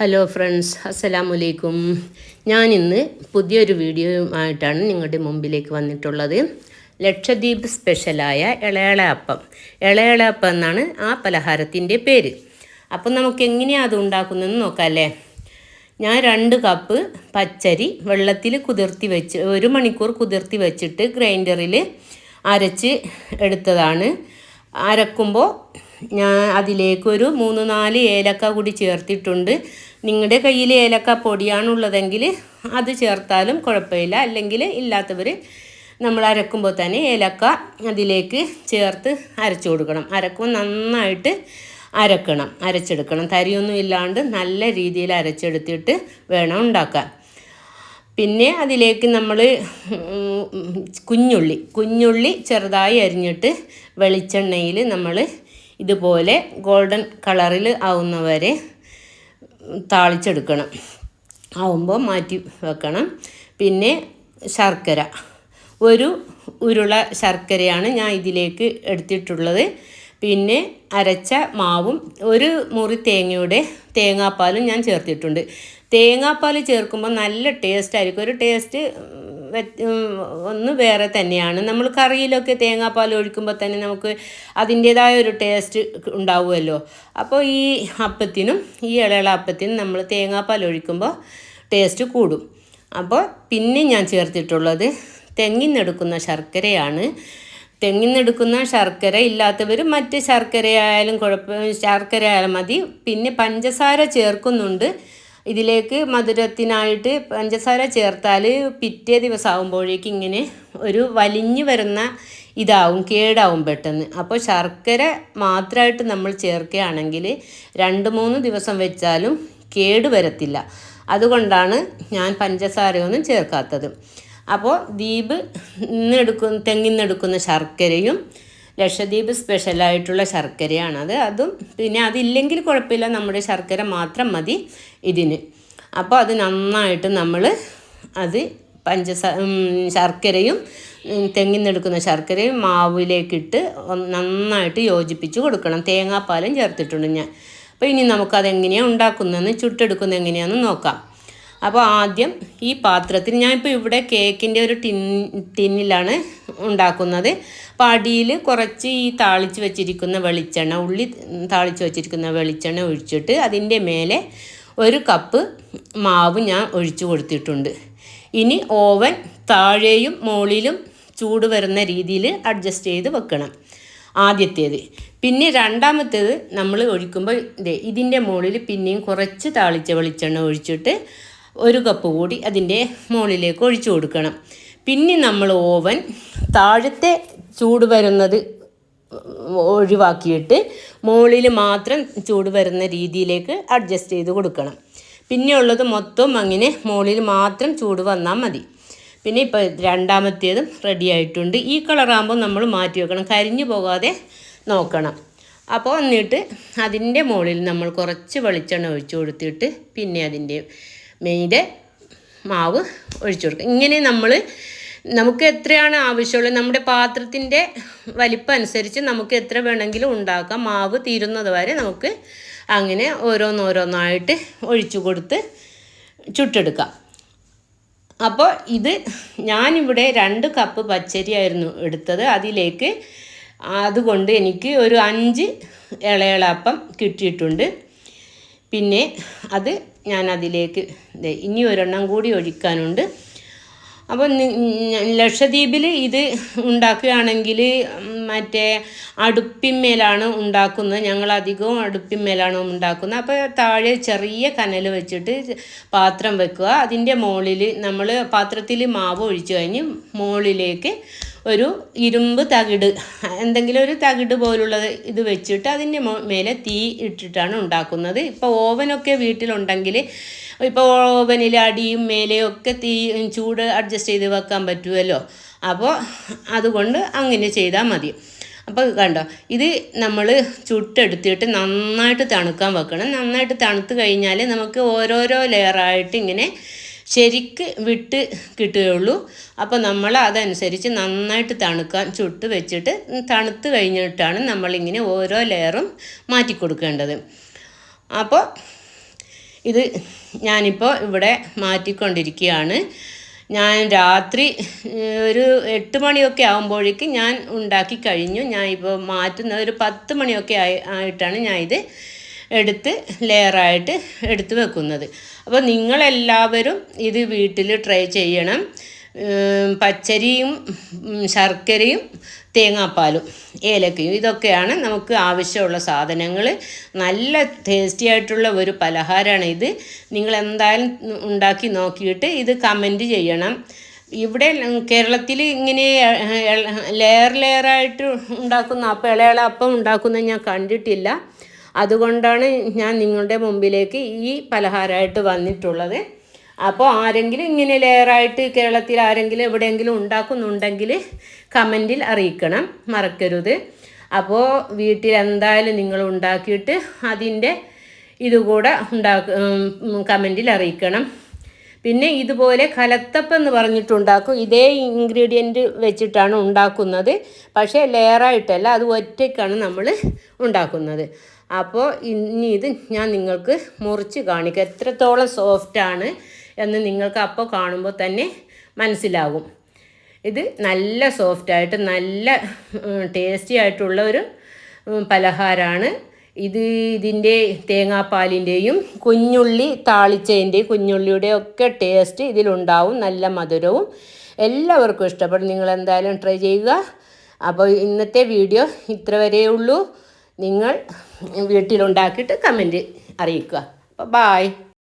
Hello friends അസ്സലാമു അലൈക്കും ഇന്ന് പുതിയൊരു വീഡിയോ ആയിട്ടാണ് നിങ്ങളുടെ മുമ്പിലേക്ക് വന്നിട്ടുള്ളത്. ലക്ഷദ്വീപ് സ്പെഷ്യലായ ഇളയള അപ്പം ഇളയള അപ്പം എന്നാണ് ആ പലഹാരത്തിന്റെ പേര്. അപ്പം നമുക്ക് എങ്ങനെയാണ് അത് ഉണ്ടാക്കുന്നതെന്ന് നോക്കാം അല്ലേ ഞാൻ രണ്ട് കപ്പ് പച്ചരി വെള്ളത്തിൽ കുതിർത്തി വെച്ച് ഒരു മണിക്കൂർ കുതിർത്തി വെച്ചിട്ട് ഗ്രൈൻഡറിൽ അരച്ച് എടുത്തതാണ്. അരക്കുമ്പോൾ ഞാൻ അതിലേക്കൊരു മൂന്ന് നാല് ഏലക്ക കൂടി ചേർത്തിട്ടുണ്ട്. നിങ്ങളുടെ കയ്യിൽ ഏലക്ക പൊടിയാണുള്ളതെങ്കിൽ അത് ചേർത്താലും കുഴപ്പമില്ല. അല്ലെങ്കിൽ ഇല്ലാത്തവർ നമ്മൾ അരക്കുമ്പോൾ തന്നെ ഏലക്ക അതിലേക്ക് ചേർത്ത് അരച്ചു കൊടുക്കണം. അരക്കുമ്പോൾ നന്നായിട്ട് അരക്കണം അരച്ചെടുക്കണം. തരിയൊന്നും ഇല്ലാണ്ട് നല്ല രീതിയിൽ അരച്ചെടുത്തിട്ട് വേണം ഉണ്ടാക്കാൻ. പിന്നെ അതിലേക്ക് നമ്മൾ കുഞ്ഞുള്ളി. കുഞ്ഞുള്ളി ചെറുതായി അരിഞ്ഞിട്ട് വെളിച്ചെണ്ണയിൽ നമ്മൾ ഇതുപോലെ ഗോൾഡൻ കളറിൽ ആവുന്നവരെ താളിച്ചെടുക്കണം. ആവുമ്പോൾ മാറ്റി വെക്കണം. പിന്നെ ശർക്കര. ഒരു ഉരുള ശർക്കരയാണ് ഞാൻ ഇതിലേക്ക് എടുത്തിട്ടുള്ളത്. പിന്നെ അരച്ച മാവും ഒരു മുറി തേങ്ങയുടെ തേങ്ങാപ്പാലും ഞാൻ ചേർത്തിട്ടുണ്ട്. തേങ്ങാപ്പാൽ ചേർക്കുമ്പോൾ നല്ല ടേസ്റ്റ് ആയിരിക്കും. ഒരു ടേസ്റ്റ് ഒന്ന് വേറെ തന്നെയാണ്. നമ്മൾ കറിയിലൊക്കെ തേങ്ങാപ്പാൽ ഒഴിക്കുമ്പോൾ തന്നെ നമുക്ക് അതിന്റേതായ ഒരു ടേസ്റ്റ് ഉണ്ടാവുമല്ലോ. അപ്പോൾ ഈ അപ്പത്തിനും ഈ ഇളയള അപ്പത്തിനും നമ്മൾ തേങ്ങാപ്പാൽ ഒഴിക്കുമ്പോൾ ടേസ്റ്റ് കൂടും. അപ്പോൾ പിന്നെ ഞാൻ ചേർത്തിട്ടുള്ളത് തെങ്ങിന്നെടുക്കുന്ന ശർക്കരയാണ്. തെങ്ങിന്നെടുക്കുന്ന ശർക്കര ഇല്ലാത്തവർ മറ്റ് ശർക്കരയായാലും കുഴപ്പം ശർക്കര ആയാലും മതി. പിന്നെ പഞ്ചസാര ചേർക്കുന്നുണ്ട്. ഇതിലേക്ക് മധുരത്തിനായിട്ട് പഞ്ചസാര ചേർത്താൽ പിറ്റേ ദിവസം ആകുമ്പോഴേക്ക് ഇങ്ങനെ ഒരു വലിഞ്ഞു വരുന്ന ഇതാവും കേടാവും പെട്ടെന്ന്. അപ്പോൾ ശർക്കര മാത്രമായിട്ട് നമ്മൾ ചേർക്കുകയാണെങ്കിൽ രണ്ട് മൂന്ന് ദിവസം വെച്ചാലും കേട് വരത്തില്ല. അതുകൊണ്ടാണ് ഞാൻ പഞ്ചസാരയൊന്നും ചേർക്കാത്തത്. അപ്പോൾ ദ്വീപ് ഇന്നെടുക്കുന്ന തെങ്ങിന്നെടുക്കുന്ന ശർക്കരയും ലക്ഷദ്വീപ് സ്പെഷ്യലായിട്ടുള്ള അത്. അതും പിന്നെ അതില്ലെങ്കിൽ കുഴപ്പമില്ല. നമ്മുടെ ശർക്കര മാത്രം മതി ഇതിന്. അപ്പോൾ അത് നന്നായിട്ട് നമ്മൾ അത് പഞ്ചസാര ശർക്കരയും തെങ്ങിന്നെടുക്കുന്ന ശർക്കരയും മാവിലേക്കിട്ട് നന്നായിട്ട് യോജിപ്പിച്ച് കൊടുക്കണം. തേങ്ങാപ്പാലും ചേർത്തിട്ടുണ്ട് ഞാൻ. അപ്പോൾ ഇനി നമുക്കതെങ്ങനെയാണ് ഉണ്ടാക്കുന്നതെന്ന് ചുട്ടെടുക്കുന്നത് എങ്ങനെയാണെന്ന് നോക്കാം. അപ്പോൾ ആദ്യം ഈ പാത്രത്തിൽ ഞാനിപ്പോൾ ഇവിടെ കേക്കിന്റെ ഒരു ടിൻ ടിന്നിലാണ് ഉണ്ടാക്കുന്നത്. അപ്പോൾ അടിയിൽ കുറച്ച് ഈ താളിച്ച് വെച്ചിരിക്കുന്ന വെളിച്ചെണ്ണ ഉള്ളി താളിച്ച് വെച്ചിരിക്കുന്ന വെളിച്ചെണ്ണ ഒഴിച്ചിട്ട് അതിന്റെ മേലെ ഒരു കപ്പ് മാവ് ഞാൻ ഒഴിച്ചു കൊടുത്തിട്ടുണ്ട്. ഇനി ഓവൻ താഴെയും മുകളിലും ചൂട് വരുന്ന രീതിയിൽ അഡ്ജസ്റ്റ് ചെയ്ത് വെക്കണം ആദ്യത്തേത്. പിന്നെ രണ്ടാമത്തേത് നമ്മൾ ഒഴിക്കുമ്പോൾ ഇതേ ഇതിന്റെ മുകളിൽ പിന്നെയും കുറച്ച് താളിച്ച വെളിച്ചെണ്ണ ഒഴിച്ചിട്ട് ഒരു കപ്പ് കൂടി അതിന്റെ മുകളിലേക്ക് ഒഴിച്ചു കൊടുക്കണം. പിന്നെ നമ്മൾ ഓവൻ താഴത്തെ ചൂട് വരുന്നത് ഒഴിവാക്കിയിട്ട് മുകളിൽ മാത്രം ചൂട് വരുന്ന രീതിയിലേക്ക് അഡ്ജസ്റ്റ് ചെയ്ത് കൊടുക്കണം. പിന്നെ ഉള്ളത് മൊത്തം അങ്ങനെ മുകളിൽ മാത്രം ചൂട് വന്നാൽ മതി. പിന്നെ ഇപ്പോൾ രണ്ടാമത്തേതും റെഡി ആയിട്ടുണ്ട്. ഈ കളറാകുമ്പോൾ നമ്മൾ മാറ്റി വെക്കണം. കരിഞ്ഞു പോകാതെ നോക്കണം. അപ്പോൾ എന്നിട്ട് അതിന്റെ മുകളിൽ നമ്മൾ കുറച്ച് വെളിച്ചെണ്ണ ഒഴിച്ചു കൊടുത്തിട്ട് പിന്നെ അതിന്റെ മെയ്തെ മാവ് ഒഴിച്ചു കൊടുക്കുക ഇങ്ങനെ നമ്മൾ നമുക്ക് എത്രയാണ് ആവശ്യമുള്ളത്? നമ്മുടെ പാത്രത്തിന്റെ വലിപ്പം അനുസരിച്ച് നമുക്ക് എത്ര വേണമെങ്കിലും ഉണ്ടാക്കാം. മാവ് തീരുന്നത് വരെ നമുക്ക് അങ്ങനെ ഓരോന്നോരോന്നായിട്ട് ഒഴിച്ചു കൊടുത്ത് ചുട്ടെടുക്കാം. അപ്പോൾ ഇത് ഞാനിവിടെ രണ്ട് കപ്പ് പച്ചരിയായിരുന്നു എടുത്തത്. അതിലേക്ക് അതുകൊണ്ട് എനിക്ക് ഒരു അഞ്ച് ഇളയളപ്പം കിട്ടിയിട്ടുണ്ട്. പിന്നെ അത് ഞാൻ അതിലേക്ക് ഇനി ഒരെണ്ണം കൂടി ഒഴിക്കാനുണ്ട്. അപ്പോൾ ലക്ഷദ്വീപിൽ ഇത് ഉണ്ടാക്കുകയാണെങ്കിൽ മറ്റേ അടുപ്പിന്മേലാണ് ഉണ്ടാക്കുന്നത്. ഞങ്ങൾ അധികവും അടുപ്പിന്മേലാണ് ഉണ്ടാക്കുന്നത്. അപ്പോൾ താഴെ ചെറിയ കനൽ വെച്ചിട്ട് പാത്രം വെക്കുക. അതിന്റെ മുകളിൽ നമ്മൾ പാത്രത്തിൽ മാവ് ഒഴിച്ചു കഴിഞ്ഞ് മുകളിലേക്ക് ഒരു ഇരുമ്പ് തകിട് എന്തെങ്കിലും ഒരു തകിട് പോലുള്ളത് ഇത് വെച്ചിട്ട് അതിന്റെ മേലെ തീ ഇട്ടിട്ടാണ് ഉണ്ടാക്കുന്നത്. ഇപ്പോൾ ഓവനൊക്കെ വീട്ടിലുണ്ടെങ്കിൽ ഇപ്പോൾ ഓവനിൽ അടിയും മേലെയും ഒക്കെ തീ ചൂട് അഡ്ജസ്റ്റ് ചെയ്ത് വെക്കാൻ പറ്റുമല്ലോ അപ്പോൾ അതുകൊണ്ട് അങ്ങനെ ചെയ്താൽ മതി. അപ്പോൾ കണ്ടോ ഇത് നമ്മൾ ചുട്ടെടുത്തിട്ട് നന്നായിട്ട് തണുക്കാൻ വെക്കണം. നന്നായിട്ട് തണുത്ത് കഴിഞ്ഞാൽ നമുക്ക് ഓരോരോ ലെയറായിട്ട് ഇങ്ങനെ ശരിക്ക് വിട്ട് കിട്ടുകയുള്ളൂ. അപ്പോൾ നമ്മൾ അതനുസരിച്ച് നന്നായിട്ട് തണുക്കാൻ ചുട്ട് വെച്ചിട്ട് തണുത്ത് കഴിഞ്ഞിട്ടാണ് നമ്മളിങ്ങനെ ഓരോ ലെയറും മാറ്റി കൊടുക്കേണ്ടത്. അപ്പോൾ ഇത് ഞാനിപ്പോൾ ഇവിടെ മാറ്റിക്കൊണ്ടിരിക്കുകയാണ്. ഞാൻ രാത്രി ഒരു എട്ട് മണിയൊക്കെ ആകുമ്പോഴേക്ക് ഞാൻ ഉണ്ടാക്കി കഴിഞ്ഞു. ഞാൻ ഇപ്പോൾ മാറ്റുന്ന ഒരു പത്ത് മണിയൊക്കെ ആയി ആയിട്ടാണ് ഞാൻ ഇത് എടുത്ത് ലെയറായിട്ട് എടുത്ത് വെക്കുന്നത്. അപ്പോൾ നിങ്ങളെല്ലാവരും ഇത് വീട്ടിൽ ട്രൈ ചെയ്യണം. പച്ചരിയും ശർക്കരയും തേങ്ങാപ്പാലും ഏലക്കയും ഇതൊക്കെയാണ് നമുക്ക് ആവശ്യമുള്ള സാധനങ്ങൾ. നല്ല ടേസ്റ്റി ആയിട്ടുള്ള ഒരു പലഹാരമാണ് ഇത്. നിങ്ങൾ എന്തായാലും ഉണ്ടാക്കി നോക്കിയിട്ട് ഇത് കമന്റ് ചെയ്യണം. ഇവിടെ കേരളത്തിൽ ഇങ്ങനെ ലെയർ ലെയറായിട്ട് ഉണ്ടാക്കുന്ന അപ്പം ഇളയള അപ്പം ഉണ്ടാക്കുന്നത് ഞാൻ കണ്ടിട്ടില്ല. അതുകൊണ്ടാണ് ഞാൻ നിങ്ങളുടെ മുമ്പിലേക്ക് ഈ പലഹാരമായിട്ട് വന്നിട്ടുള്ളത്. അപ്പോൾ ആരെങ്കിലും ഇങ്ങനെ ലെയറായിട്ട് കേരളത്തിൽ ആരെങ്കിലും എവിടെയെങ്കിലും ഉണ്ടാക്കുന്നുണ്ടെങ്കിൽ കമന്റിൽ അറിയിക്കണം. മറക്കരുത്. അപ്പോൾ വീട്ടിൽ എന്തായാലും നിങ്ങൾ ഉണ്ടാക്കിയിട്ട് അതിന്റെ ഇതുകൂടെ ഉണ്ടാക്ക കമന്റിൽ അറിയിക്കണം. പിന്നെ ഇതുപോലെ കലത്തപ്പം എന്ന് പറഞ്ഞിട്ടുണ്ടാക്കും. ഇതേ ഇൻഗ്രീഡിയന്റ് വെച്ചിട്ടാണ് ഉണ്ടാക്കുന്നത്. പക്ഷേ ലെയറായിട്ടല്ല അത് ഒറ്റയ്ക്കാണ് നമ്മൾ ഉണ്ടാക്കുന്നത്. അപ്പോൾ ഇനി ഇത് ഞാൻ നിങ്ങൾക്ക് മുറിച്ച് കാണിക്കാം. എത്രത്തോളം സോഫ്റ്റാണ് എന്ന് നിങ്ങൾക്ക് അപ്പോൾ കാണുമ്പോൾ തന്നെ മനസ്സിലാകും. ഇത് നല്ല സോഫ്റ്റായിട്ട് നല്ല ടേസ്റ്റി ആയിട്ടുള്ള ഒരു പലഹാരമാണ് ഇത് ഇതിന്റെ തേങ്ങാപ്പാലിന്റെയും കുഞ്ഞുള്ളി താളിച്ചതിന്റെയും കുഞ്ഞുള്ളിയുടെ ഒക്കെ ടേസ്റ്റ് ഇതിലുണ്ടാവും. നല്ല മധുരവും. എല്ലാവർക്കും ഇഷ്ടപ്പെടും. നിങ്ങൾ എന്തായാലും ട്രൈ ചെയ്യുക. അപ്പോൾ ഇന്നത്തെ വീഡിയോ ഇത്ര വരെയേ ഉള്ളൂ. നിങ്ങൾ വീട്ടിലുണ്ടാക്കിയിട്ട് കമന്റ് അറിയിക്കുക. അപ്പോൾ ബായ്